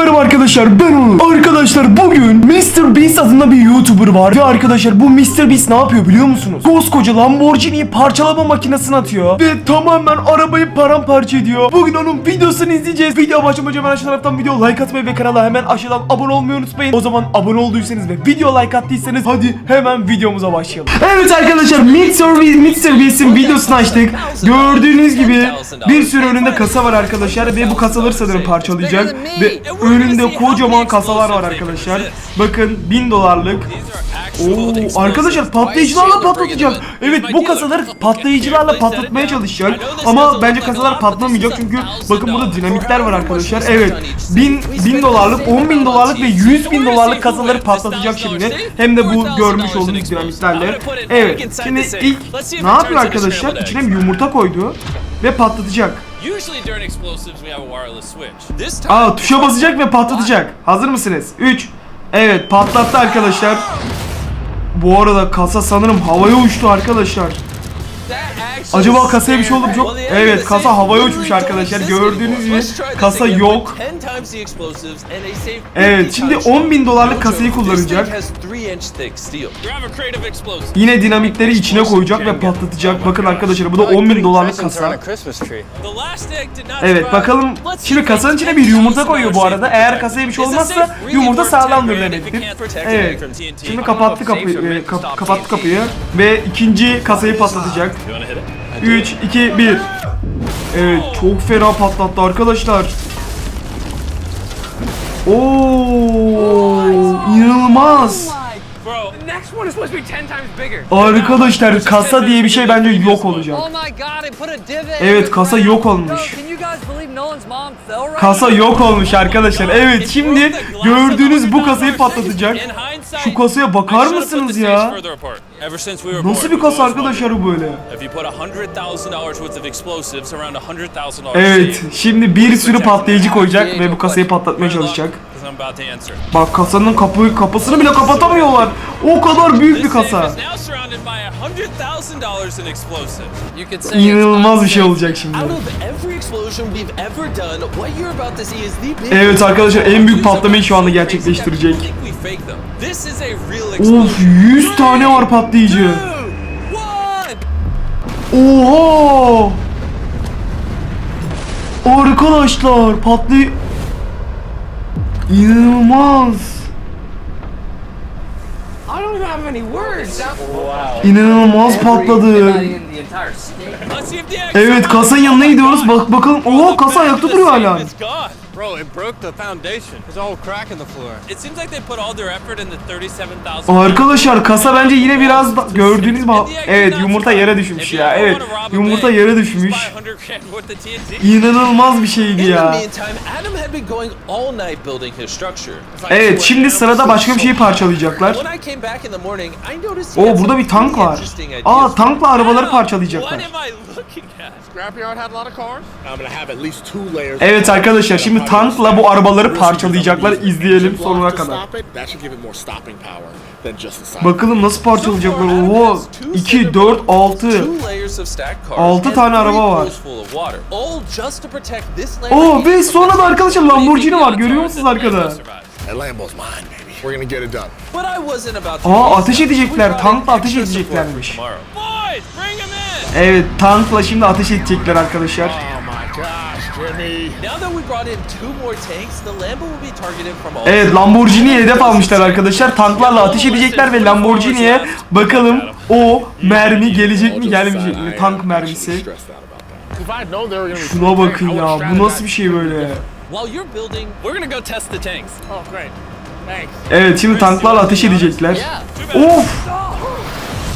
merhaba arkadaşlar ben Onur. Arkadaşlar bugün Mr. Beast adında bir YouTuber var. Ve arkadaşlar bu Mr. Beast ne yapıyor biliyor musunuz? Koskoca Lamborghini'yi parçalama makinesine atıyor. Ve tamamen arabayı paramparça ediyor. Bugün onun videosunu izleyeceğiz. Video başlamadan hemen aşağı taraftan video like atmayı ve kanala hemen aşağıdan abone olmayı unutmayın. O zaman abone olduysanız ve video like attıysanız hadi hemen videomuza başlayalım. Evet arkadaşlar Mr. Beast. Beast'in videosunu açtık. Gördüğünüz gibi bir sürü önünde kasa var arkadaşlar ve bu kasaları sanırım parçalayacak. Ve önünde kocaman kasalar var arkadaşlar. Bakın 1000 dolarlık. Oo, arkadaşlar patlayıcılarla patlatacak. Evet bu kasaları patlayıcılarla patlatmaya çalışacak. Ama bence kasalar patlamayacak çünkü bakın burada dinamitler var arkadaşlar. Evet 1000 1000 dolarlık, 10 bin dolarlık ve 100 bin dolarlık kasaları patlatacak şimdi. Hem de bu görmüş olduğunuz dinamitlerle. Evet şimdi ilk ne yapıyor arkadaşlar? İçine bir yumurta koydu ve patlatacak. Aa tuşa basacak ve patlatacak. Hazır mısınız? 3 Evet patlattı arkadaşlar. Bu arada kasa sanırım havaya uçtu arkadaşlar. Acaba kasaya bir şey oldu mu? Çok... Evet kasa havaya uçmuş arkadaşlar. Gördüğünüz gibi kasa yok. Evet şimdi 10 bin dolarlık kasayı kullanacak. Yine dinamitleri içine koyacak ve patlatacak. Bakın arkadaşlar bu da 10 bin dolarlık kasa. Evet bakalım şimdi kasanın içine bir yumurta koyuyor bu arada. Eğer kasaya bir şey olmazsa yumurta worth 10 sağlamdır demektir. Evet. Şimdi kapattı kapıyı, e, kap- kapattı kapıyı ve ikinci kasayı patlatacak. You wanna hit it? 3 2 1. Evet, çok fena patlattı arkadaşlar. Oo, inanılmaz. Arkadaşlar kasa diye bir şey bence yok olacak. Oh my god, it put a divot. Evet, kasa yok olmuş. Bro, can you guys believe Nolan's mom fell right Kasa yok olmuş arkadaşlar. Evet şimdi gördüğünüz bu kasayı patlatacak. Şu kasaya bakar mısınız ya? stakes further apart. Ever since we were Nasıl born, bir kasa arkadaşlar bu böyle? wondered, If you put $100,000 worth of explosives around $100,000 Evet şimdi bir sürü patlayıcı koyacak ve bu kasayı patlatmaya çalışacak. Because I'm about to answer. Bak kasanın kapı kapısını bile kapatamıyorlar. O kadar büyük bir kasa. is now surrounded by $100,000 in explosives. You could say it's İnanılmaz bir şey olacak şimdi. Evet arkadaşlar en büyük patlamayı şu anda gerçekleştirecek. Of 100 tane var patlayıcı. Oha! Arkadaşlar patlay... İnanılmaz. I don't have any words. İnanılmaz patladı. Evet kasanın yanına gidiyoruz. Bak bakalım. Oha kasa ayakta duruyor hala. Bro, it broke the foundation. There's a whole crack in the floor. It seems like they put all their effort into 37,000. Arkadaşlar kasa bence yine biraz da- gördüğünüz gibi evet yumurta yere düşmüş ya. Evet yumurta yere düşmüş. İnanılmaz bir şeydi ya. Evet şimdi sırada başka bir şeyi parçalayacaklar. Had burada bir tank var. Aa tankla arabaları parçalayacaklar. Am I looking at? Scrapyard had a lot of cars? I'm gonna have at least two layers. Evet arkadaşlar şimdi tankla bu arabaları parçalayacaklar. İzleyelim sonuna kadar. Bakalım nasıl parçalayacaklar. Oha 2 4 6. Two layers of stacked cars Altı and tane three araba var. Oo ve sonra da arkadaşlar Lamborghini var. Görüyor musunuz arkada? Aa ateş edecekler. Tankla ateş edeceklermiş. Evet tankla şimdi ateş edecekler arkadaşlar. Oh my gosh, Jimmy. Now that we brought in two more tanks, the Lambo will be targeted from all Evet Lamborghini'ye hedef almışlar arkadaşlar. Tanklarla ateş edecekler ve Lamborghini'ye bakalım o mermi gelecek mi gelmeyecek mi? Tank mermisi. Şuna bakın ya bu nasıl bir şey böyle? Oh. Evet şimdi tanklarla ateş edecekler. Of!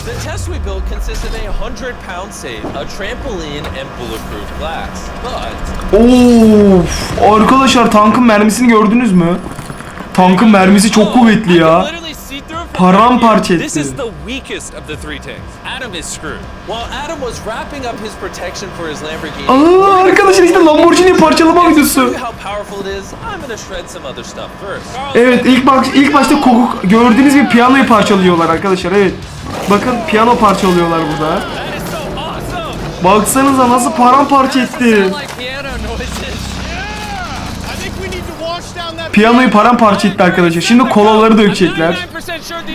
The test we built consisted of a 100 pound safe, a trampoline, and bulletproof glass. But Of! Arkadaşlar tankın mermisini gördünüz mü? Tankın mermisi çok kuvvetli I can ya. Paramparça here. This etti. is the weakest of the three tanks. Adam is screwed. while Adam was wrapping up his protection for his Lamborghini, Aa, arkadaşlar işte Lamborghini parçalama videosu. Evet ilk bak ilk başta koku gördüğünüz gibi piyanoyu parçalıyorlar arkadaşlar. Evet. Bakın piyano parçalıyorlar burada. Baksanıza nasıl paramparça etti. Piyanoyu paramparça etti arkadaşlar. Şimdi kolaları dökecekler.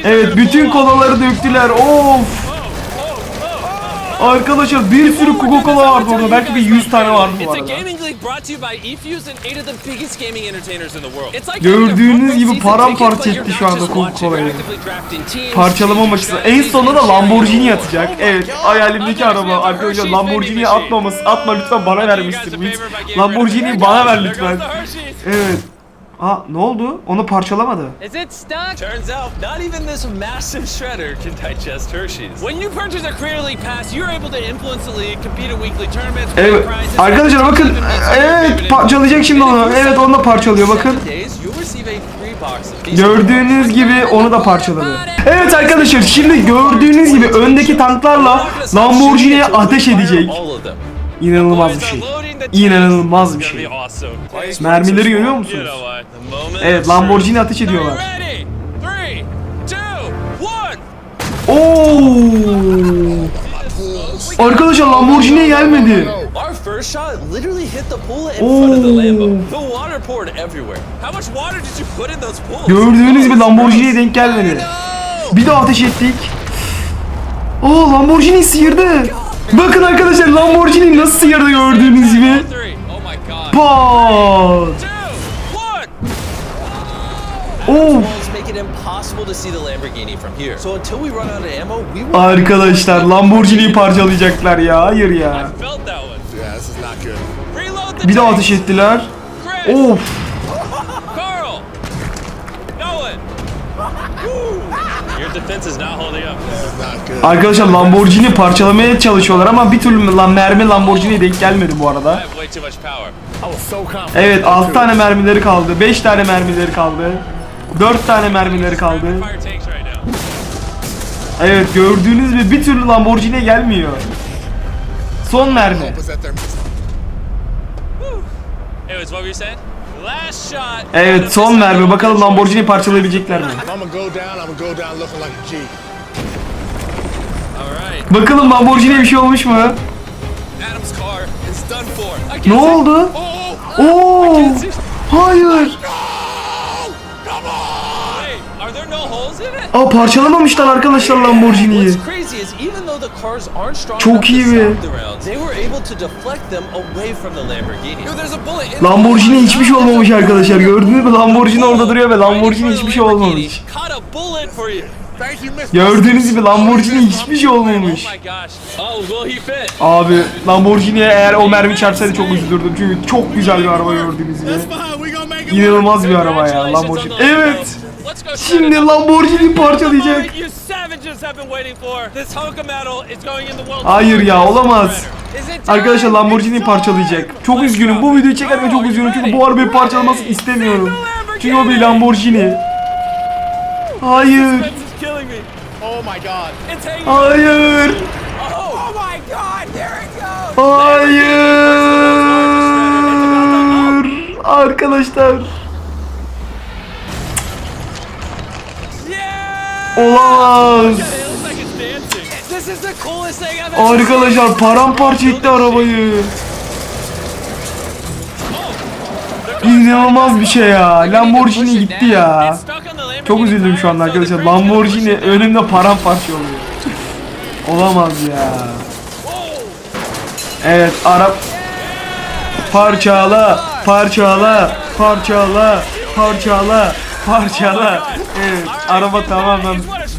Evet bütün kolaları döktüler. Of. Arkadaşlar bir sürü Coca-Cola vardı orada. Belki bir 100 tane vardı bu arada. Gördüğünüz gibi paramparça etti şu anda Coca-Cola'yı. Parçalama makinesi. En sonunda da Lamborghini atacak. Evet hayalimdeki araba. Arkadaşlar Lamborghini atmaması. Atma lütfen bana vermiştir. Lamborghini bana ver lütfen. Evet. Aa ne oldu? Onu parçalamadı. Is it stuck? Turns out, not even this massive shredder can digest Hershey's. When you purchase a Career League Pass, you're able to influence the league, compete in weekly tournaments, win Evet. prizes, Arkadaşlar bakın. Evet parçalayacak şimdi onu. Evet onu da parçalıyor bakın. Seven days, you'll receive a free box of these Gördüğünüz gibi onu da parçaladı. Evet arkadaşlar şimdi gördüğünüz gibi öndeki tanklarla Lamborghini'ye ateş edecek. İnanılmaz bir şey. İnanılmaz bir şey. Mermileri görüyor musunuz? Evet Lamborghini ateş ediyorlar. Oo! Arkadaşlar Lamborghini'ye gelmedi. Our? Gördüğünüz gibi Lamborghini'ye denk gelmedi. Bir daha ateş ettik. Oo Lamborghini sıyırdı. Bakın arkadaşlar Lamborghini nasıl sıyırdı gördüğünüz gibi. Oh. Pat. Will Arkadaşlar Lamborghini'yi parçalayacaklar ya. Hayır ya. Bir daha ateş ettiler. Of. Defense is not holding up. Arkadaşlar Lamborghini parçalamaya çalışıyorlar ama bir türlü lan mermi Lamborghini'ye denk gelmedi bu arada. Evet 6 tane mermileri kaldı. 5 tane mermileri kaldı. 4 tane mermileri kaldı. Evet gördüğünüz gibi bir türlü Lamborghini'ye gelmiyor. Son mermi. Evet son mermi. Bakalım Lamborghini'yi parçalayabilecekler mi? Bakalım Lamborghini'ye bir şey olmuş mu? Ne oldu? Oh, Oo! I can't see- Hayır. Wait, are there no holes in it? Aa parçalamamışlar arkadaşlar Lamborghini'yi. Çok iyi be. Lamborghini hiçbir şey olmamış arkadaşlar. Gördünüz mü? Lamborghini orada duruyor ve Lamborghini hiçbir şey olmamış. Gördüğünüz gibi Lamborghini hiçbir şey olmamış. Abi Lamborghini'ye eğer o mermi çarpsaydı çok üzülürdüm. Çünkü çok güzel bir araba gördüğünüz gibi. İnanılmaz bir araba ya Lamborghini. Evet. Şimdi Lamborghini parçalayacak. Hayır ya olamaz. Arkadaşlar Lamborghini parçalayacak. Çok üzgünüm. Bu videoyu çekerken çok üzgünüm. Çünkü bu arabayı parçalamasını istemiyorum. Çünkü o bir Lamborghini. Hayır. Me. Oh my god. It's hanging. Hayır. Oh my god, there it goes! Hayır. Arkadaşlar. Olamaz. Arkadaşlar paramparça etti arabayı. İnanılmaz bir şey ya. Lamborghini gitti ya. Çok üzüldüm şu anda arkadaşlar. Lamborghini önümde paramparça oluyor. Olamaz ya. Evet Arap parçala parçala parçala parçala parçala evet araba tamamen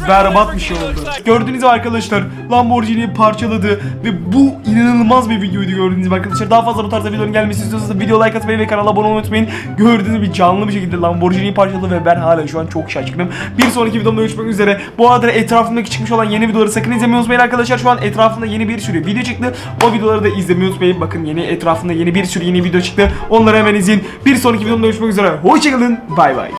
berbat bir şey oldu. Gördüğünüz gibi arkadaşlar Lamborghini parçaladı ve bu inanılmaz bir videoydu gördüğünüz gibi arkadaşlar. Daha fazla bu tarzda videoların gelmesini istiyorsanız video like atmayı ve kanala abone olmayı unutmayın. Gördüğünüz gibi canlı bir şekilde Lamborghini'yi parçaladı ve ben hala şu an çok şaşkınım. Bir sonraki videomda görüşmek üzere. Bu arada etrafımdaki çıkmış olan yeni videoları sakın izlemeyi unutmayın arkadaşlar. Şu an etrafında yeni bir sürü video çıktı. O videoları da izlemeyi unutmayın. Bakın yeni etrafında yeni bir sürü yeni video çıktı. Onları hemen izleyin. Bir sonraki videomda görüşmek üzere. Hoşçakalın. Bay bay.